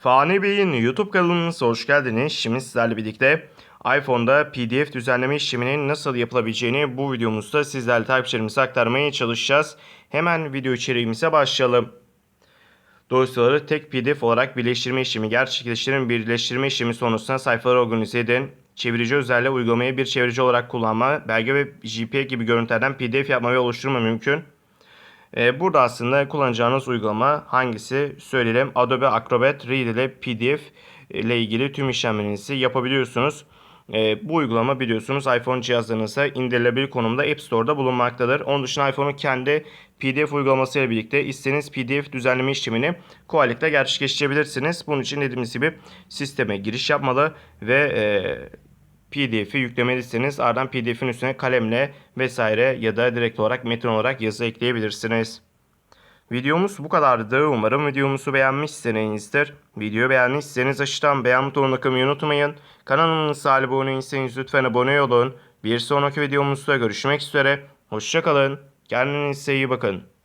Fani Bey'in YouTube kanalımıza hoş geldiniz. Şimdi sizlerle birlikte iPhone'da PDF düzenleme işleminin nasıl yapılabileceğini bu videomuzda sizlerle takipçilerimize aktarmaya çalışacağız. Hemen video içeriğimize başlayalım. Dosyaları tek PDF olarak birleştirme işlemi gerçekleştirin. Birleştirme işlemi sonrasında sayfaları organize edin. Çevirici özelliği uygulamayı bir çevirici olarak kullanma, belge ve JPEG gibi görüntülerden PDF yapma ve oluşturma mümkün. Ee, burada aslında kullanacağınız uygulama hangisi söyleyelim. Adobe Acrobat Read ile PDF ile ilgili tüm işlemlerinizi yapabiliyorsunuz. Ee, bu uygulama biliyorsunuz iPhone cihazlarınıza indirilebilir konumda App Store'da bulunmaktadır. Onun dışında iPhone'un kendi PDF uygulaması ile birlikte istediğiniz PDF düzenleme işlemini kolaylıkla gerçekleştirebilirsiniz. Bunun için dediğimiz gibi sisteme giriş yapmalı ve e, PDF'i yüklemelisiniz. Ardından PDF'in üstüne kalemle vesaire ya da direkt olarak metin olarak yazı ekleyebilirsiniz. Videomuz bu kadardı. Umarım videomuzu beğenmişsinizdir. Videoyu beğendiyseniz aşağıdan beğen butonuna kılmayı unutmayın. Kanalımıza abone değilseniz lütfen abone olun. Bir sonraki videomuzda görüşmek üzere. Hoşçakalın. Kendinize iyi bakın.